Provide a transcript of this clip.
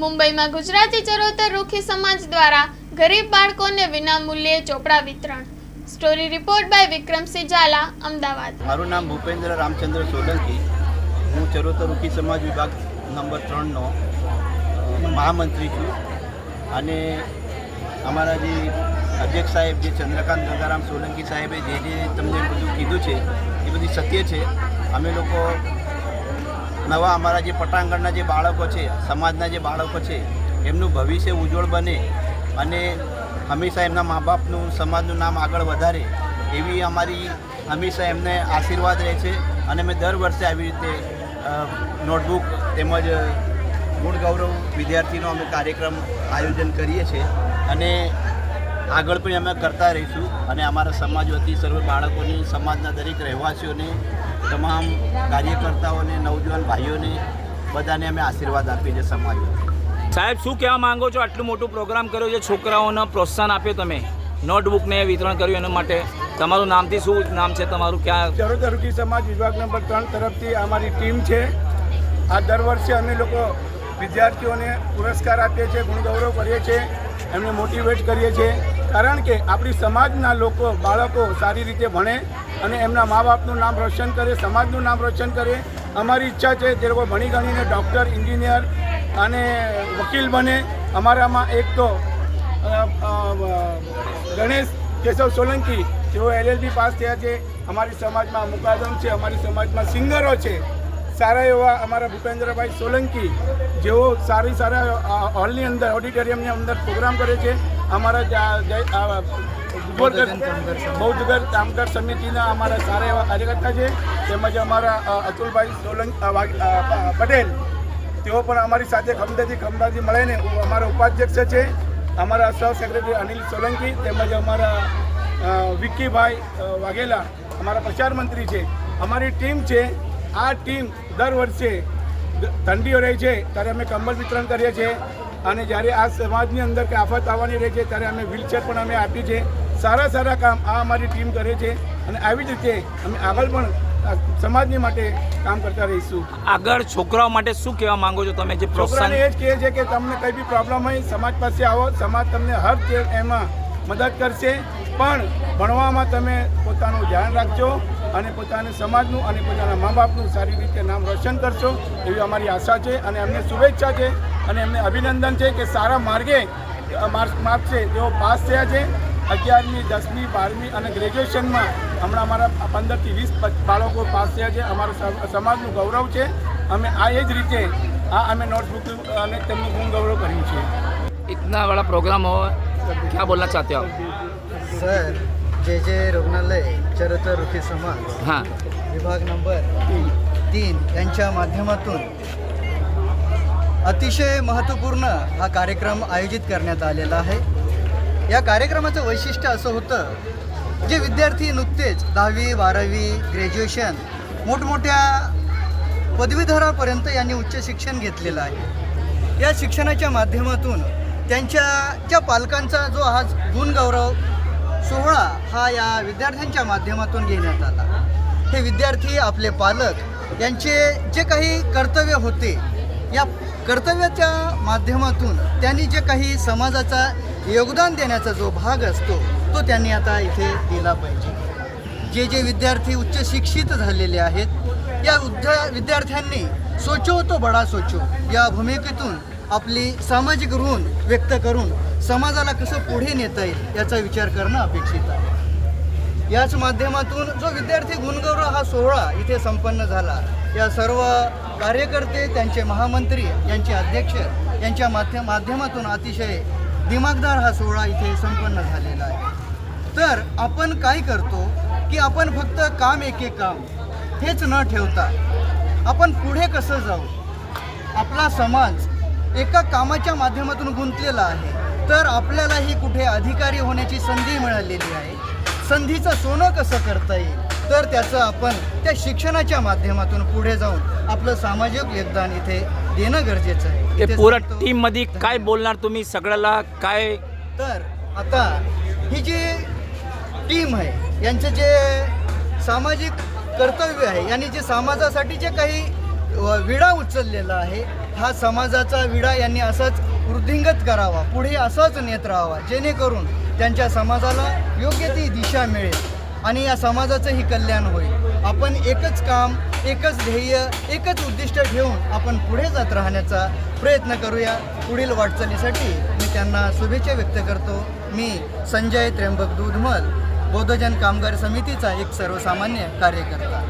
મુંબઈમાં ગુજરાતી ચરોતર રૂખી સમાજ દ્વારા ગરીબ બાળકોને વિનામૂલ્યે ચોપડા વિતરણ. Story report by Vikramsinh Zala Ahmedabad મારું નામ ભૂપેન્દ્ર રામચંદ્ર સોલંકી. હું ચરોતર રૂખી સમાજ વિભાગ નંબર ત્રણનો મહામંત્રી છું. અને અમારા જે અધ્યક્ષ સાહેબ જે ચંદ્રકાંત ગંગારામ સોલંકી સાહેબે જે જે તમને બધું કીધું છે, એ બધી સત્ય છે. અમે લોકો નવા અમારા જે પટાંગણના જે બાળકો છે, સમાજના જે બાળકો છે, એમનું ભવિષ્ય ઉજ્જવળ બને અને હંમેશા એમના મા બાપનું સમાજનું નામ આગળ વધારે, એવી અમારી હંમેશા એમને આશીર્વાદ રહે છે અને અમે દર વર્ષે આવી રીતે નોટબુક તેમજ ગુણ ગૌરવ વિદ્યાર્થીનો અમે કાર્યક્રમ આયોજન કરીએ છીએ અને આગળ પણ અમે કરતા રહીશું અને અમારા સમાજ વતી સર્વ બાળકોની સમાજના દરેક રહેવાસીઓને તમામ કાર્યકર્તાઓને નવજવાન ભાઈઓને બધાને અમે આશીર્વાદ આપીએ છીએ સમાજ વતી. સાહેબ શું કહેવા માંગો છો? આટલું મોટું પ્રોગ્રામ કર્યો છે છોકરાઓને પ્રોત્સાહન આપ્યો તમે. નોટબુકને વિતરણ કર્યું એના માટે. તમારું નામથી શું નામ છે? તમારું ક્યાં? ચરોતર રૂકી સમાજ વિભાગ નંબર ત્રણ તરફથી અમારી ટીમ છે. આ દર વર્ષે અમે લોકો વિદ્યાર્થીઓને પુરસ્કાર આપીએ છીએ ગુણગૌરવ કરીએ છીએ એમને મોટિવેટ કરીએ છીએ. કારણ કે આપણી સમાજના લોકો, બાળકો સારી રીતે ભણે અને એમના મા બાપનું નામ રોશન કરે, સમાજનું નામ રોશન કરે. અમારી ઈચ્છા છે તે લોકો ભણી ગણીને ડૉક્ટર, એન્જિનિયર અને વકીલ બને. અમારામાં એક તો ગણેશ કેશવ સોલંકી, જેઓ એલએલબી પાસ થયા છે. અમારી સમાજમાં મુકાદમ છે, અમારી સમાજમાં સિંગરો છે. સારા એવા અમારા ભૂપેન્દ્રભાઈ સોલંકી, જેઓ સારી સારા હોલની અંદર, ઓડિટોરિયમની અંદર પ્રોગ્રામ કરે છે. અમારા જા- જય- આ, કામગર સમિતિના અમારા સારા એવા કાર્યકર્તા છે. તેમજ અમારા અતુલભાઈ સોલંકી વાઘ- પટેલ. તેઓ પણ અમારી સાથે ખમદાથી ખમદાથી મળીને અમારા ઉપાધ્યક્ષ છે. અમારા સહ સેક્રેટરી અનિલ સોલંકી તેમજ અમારા વિક્કીભાઈ વાઘેલા અમારા પ્રચાર મંત્રી છે. અમારી ટીમ છે. આ ટીમ દર વર્ષે ઠંડીઓ રહે છે. ત્યારે અમે કંબળ વિતરણ કરીએ છીએ. અને જ્યારે આ સમાજની અંદર કે આફત આવવાની રહે છે ત્યારે અમે વ્હીલચેર પણ અમે આપી છે સારા સારા કામ આ અમારી ટીમ કરે છે અને આવી જ રીતે અમે આગળ પણ સમાજની માટે કામ કરતા રહીશું. આગળ છોકરાઓ માટે શું કહેવા માંગો છો તમે? જે છોકરાને એ જ કહે છે કે તમને કંઈ બી પ્રોબ્લેમ હોય સમાજ પાસે આવો. સમાજ તમને હર એમાં મદદ કરશે. પણ ભણવામાં તમે પોતાનું ધ્યાન રાખજો અને પોતાને સમાજનું અને પોતાના મા બાપનું સારી રીતે નામ રોશન કરશો એવી અમારી આશા છે અને અમને શુભેચ્છા છે. અને એમને અભિનંદન છે કે સારા માર્ગે અ, માર્ક માર્ક છે તેઓ પાસ થયા છે અગિયારમી દસમી બારમી અને ગ્રેજ્યુએશનમાં હમણાં અમારા પંદરથી વીસ બાળકો પાસ થયા છે અમારા સમ- સમાજનું ગૌરવ છે અમે આ એ જ રીતે આ અમે નોટબુક અને તેમનું ગુણ ગૌરવ કર્યું છે इतना बड़ा प्रोग्राम हो क्या बोलना चाहते हो आप सर जे जे रुग्णालय चरोतर रुखी समाज हाँ विभाग नंबर तीन यांच्या माध्यमातून अतिशय महत्त्वपूर्ण हा कार्यक्रम आयोजित करण्यात आलेला आहे. या कार्यक्रमाचं वैशिष्ट्य असं होतं जे विद्यार्थी नुकतेच दहावी बारावी ग्रॅज्युएशन मोठमोठ्या पदवीधरापर्यंत यांनी उच्च शिक्षण घेतलेलं आहे. या शिक्षणाच्या माध्यमातून त्यांच्या ज्या पालकांचा जो आज गुणगौरव सोहळा हा या विद्यार्थ्यांच्या माध्यमातून घेण्यात आला. हे विद्यार्थी आपले पालक यांचे जे काही कर्तव्य होते या कर्तव्याच्या माध्यमातून त्यांनी जे काही समाजाचा योगदान देण्याचा जो भाग असतो तो त्यांनी आता इथे दिला पाहिजे. जे जे विद्यार्थी उच्च शिक्षित झालेले आहेत या उद्या विद्यार्थ्यांनी सोचो तो बडा सोचो. या भूमिकेतून आपली सामाजिक ऋण व्यक्त करून समाजाला कसं पुढे नेता येईल याचा विचार करणं अपेक्षित आहे. याच माध्यमातून जो विद्यार्थी गुणगौरव हा सोहळा इथे संपन्न झाला या सर्व कार्यकर्ते त्यांचे महामंत्री यांचे अध्यक्ष यांच्या माध्य माध्यमातून अतिशय दिमागदार हा सोहळा इथे संपन्न झालेला आहे. तर आपण काय करतो की आपण फक्त काम एके काम हेच न ठेवता आपण पुढे कसं जाऊ? आपला समाज एका कामाच्या माध्यमातून गुंतलेला आहे तर आपल्यालाही कुठे अधिकारी होण्याची संधी मिळालेली आहे. संधीचं सोनं कसं करता येईल? तर त्याचं आपण त्या शिक्षणाच्या माध्यमातून पुढे जाऊन आपलं सामाजिक योगदान इथे देणं गरजेचं आहे. ते इथे पुरा सांगतो- टीममध्ये काय बोलणार तुम्ही सगळ्याला? काय तर आता ही जी टीम आहे यांचं जे सामाजिक कर्तव्य आहे यांनी जे समाजासाठी जे काही विडा उचललेला आहे हा समाजाचा विडा यांनी असंच वृद्धिंगत करावा पुढे असंच नेत राहावा जेणेकरून त्यांच्या समाजाला योग्य ती दिशा मिळेल आणि या समाजाचंही कल्याण होईल. आपण एकच काम एकच ध्येय एकच उद्दिष्ट घेऊन आपण पुढे जात राहण्याचा प्रयत्न करूया. पुढील वाटचालीसाठी मी त्यांना शुभेच्छा व्यक्त करतो. मी संजय त्र्यंबक दूधमल बौद्धजन कामगार समितीचा एक सर्वसामान्य कार्यकर्ता.